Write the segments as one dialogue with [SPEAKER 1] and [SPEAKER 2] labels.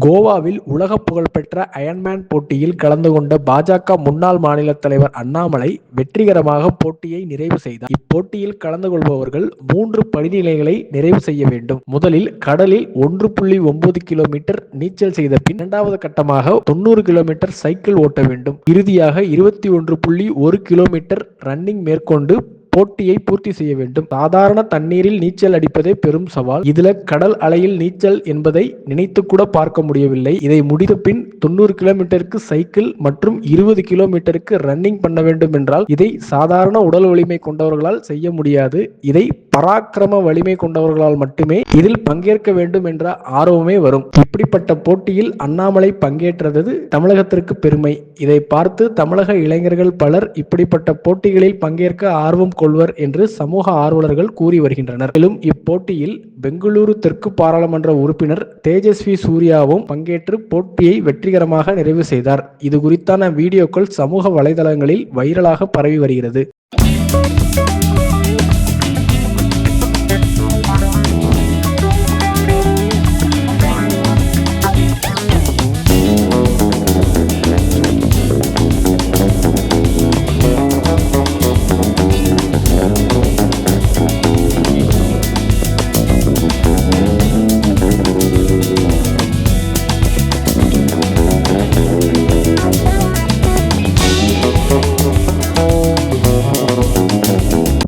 [SPEAKER 1] கோவாவில் உலக புகழ்பெற்ற அயன்மேன் போட்டியில் கலந்து கொண்ட பாஜக முன்னாள் மாநில தலைவர் அண்ணாமலை வெற்றிகரமாக போட்டியை நிறைவு செய்தார். இப்போட்டியில் கலந்து கொள்பவர்கள் மூன்று படிநிலைகளை நிறைவு செய்ய வேண்டும். முதலில் கடலில் ஒன்று புள்ளி ஒன்பது கிலோமீட்டர் நீச்சல் செய்த பின் இரண்டாவது கட்டமாக தொண்ணூறு கிலோமீட்டர் சைக்கிள் ஓட்ட வேண்டும். இறுதியாக இருபத்தி ஒன்று புள்ளி ஒரு கிலோமீட்டர் ரன்னிங் மேற்கொண்டு போட்டியை பூர்த்தி செய்ய வேண்டும். சாதாரண தண்ணீரில் நீச்சல் அடிப்பதே பெரும் சவால். இதுல கடல் அலையில் நீச்சல் என்பதை நினைத்து கூட பார்க்க முடியவில்லை. இதை முடித்த பின் தொண்ணூறு கிலோமீட்டருக்கு சைக்கிள் மற்றும் இருபது கிலோமீட்டருக்கு ரன்னிங் பண்ண வேண்டும் என்றால் இதை சாதாரண உடல் வலிமை கொண்டவர்களால் செய்ய முடியாது. இதை பராக்கிரம வலிமை கொண்டவர்களால் மட்டுமே இதில் பங்கேற்க வேண்டும் என்ற ஆர்வமே வரும். இப்படிப்பட்ட போட்டியில் அண்ணாமலை பங்கேற்றது தமிழகத்திற்கு பெருமை. இதை பார்த்து தமிழக இளைஞர்கள் பலர் இப்படிப்பட்ட போட்டிகளில் பங்கேற்க ஆர்வம் கொள்வர் என்று சமூக ஆர்வலர்கள் கூறி வருகின்றனர். மேலும் இப்போட்டியில் பெங்களூரு தெற்கு பாராளுமன்ற உறுப்பினர் தேஜஸ்வி சூர்யாவும் பங்கேற்று போட்டியை வெற்றிகரமாக நிறைவு செய்தார். இது குறித்தான வீடியோக்கள் சமூக வலைதளங்களில் வைரலாக பரவி வருகிறது.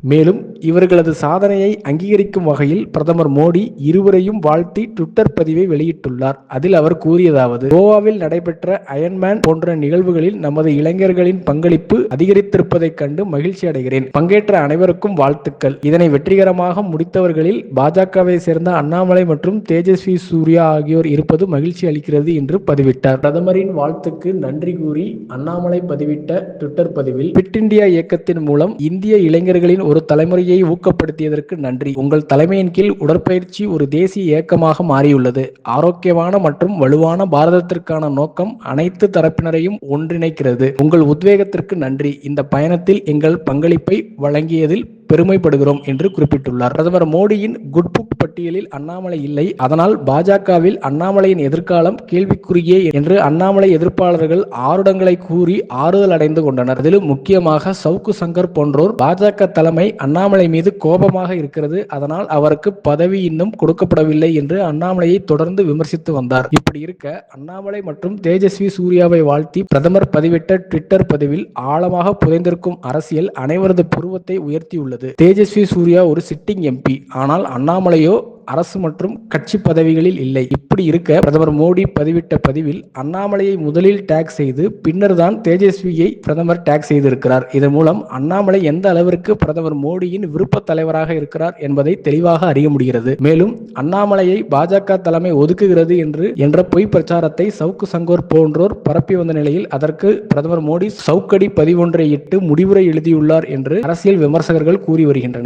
[SPEAKER 1] மேலும் இவர்களது சாதனையை அங்கீகரிக்கும் வகையில் பிரதமர் மோடி இருவரையும் வாழ்த்தி ட்விட்டர் பதிவை வெளியிட்டுள்ளார். அதில் அவர் கூறியதாவது கோவாவில் நடைபெற்ற அயன்மேன் போன்ற நிகழ்வுகளில் நமது இளைஞர்களின் பங்களிப்பு அதிகரித்திருப்பதைக் கண்டு மகிழ்ச்சி அடைகிறேன். பங்கேற்ற அனைவருக்கும் வாழ்த்துக்கள். இதனை வெற்றிகரமாக முடித்தவர்களில் பாஜகவை சேர்ந்த அண்ணாமலை மற்றும் தேஜஸ்வி சூர்யா ஆகியோர் இருப்பது மகிழ்ச்சி அளிக்கிறது என்று பதிவிட்டார். பிரதமரின் வாழ்த்துக்கு நன்றி கூறி அண்ணாமலை பதிவிட்ட டுவிட்டர் பதிவில் பிட் இந்தியா இயக்கத்தின் மூலம் இந்திய இளைஞர்களின் ஒரு தலைமுறையை ஊக்கப்படுத்தியதற்கு நன்றி. உங்கள் தலைமையின் கீழ் உடற்பயிற்சி ஒரு தேசிய இயக்கமாக மாறியுள்ளது. ஆரோக்கியமான மற்றும் வலுவான பாரதத்திற்கான நோக்கம் அனைத்து தரப்பினரையும் ஒன்றிணைக்கிறது. உங்கள் உத்வேகத்திற்கு நன்றி. இந்த பயணத்தில் எங்கள் பங்களிப்பை வழங்கியதில் பெருமைப்படுகிறோம் என்று குறிப்பிட்டுள்ளார். பிரதமர் மோடியின் குட் புக் பட்டியலில் அண்ணாமலை இல்லை. அதனால் பாஜகவில் அண்ணாமலையின் எதிர்காலம் கேள்விக்குறியே என்று அண்ணாமலை எதிர்ப்பாளர்கள் ஆருடங்களை கூறி ஆறுதல் அடைந்து கொண்டனர். அதிலும் முக்கியமாக சவுக்கு சங்கர் போன்றோர் பாஜக தலைமை அண்ணாமலை மீது கோபமாக இருக்கிறது. அதனால் அவருக்கு பதவி இன்னும் கொடுக்கப்படவில்லை என்று அண்ணாமலையை தொடர்ந்து விமர்சித்து வந்தார். இப்படி இருக்க அண்ணாமலை மற்றும் தேஜஸ்வி சூர்யாவை வாழ்த்தி பிரதமர் பதிவிட்ட ட்விட்டர் பதிவில் ஆழமாக புதைந்திருக்கும் அரசியல் அனைவரது புருவத்தை உயர்த்தியுள்ளது. தேஜஸ்வி சூர்யா ஒரு சிட்டிங் எம்பி ஆனால் அண்ணாமலையோ அரசு மற்றும் கட்சி பதவிகளில் இல்லை. இப்படி இருக்க பிரதமர் மோடி பதிவிட்ட பதிவில் அண்ணாமலையை முதலில் டேக் செய்து பின்னர் தான் தேஜஸ்வியை பிரதமர் டேக் செய்திருக்கிறார். இதன் மூலம் அண்ணாமலை எந்த அளவிற்கு பிரதமர் மோடியின் விருப்ப தலைவராக இருக்கிறார் என்பதை தெளிவாக அறிய முடிகிறது. மேலும் அண்ணாமலையை பாஜக தலைமை ஒதுக்குகிறது என்று என்ற பொய் பிரச்சாரத்தை சவுக்கு சங்கோர் போன்றோர் பரப்பி வந்த நிலையில் அதற்கு பிரதமர் மோடி சவுக்கடி பதிவொன்றை இட்டு முடிவுரை எழுதியுள்ளார் என்று அரசியல் விமர்சகர்கள் கூறி வருகின்றனர்.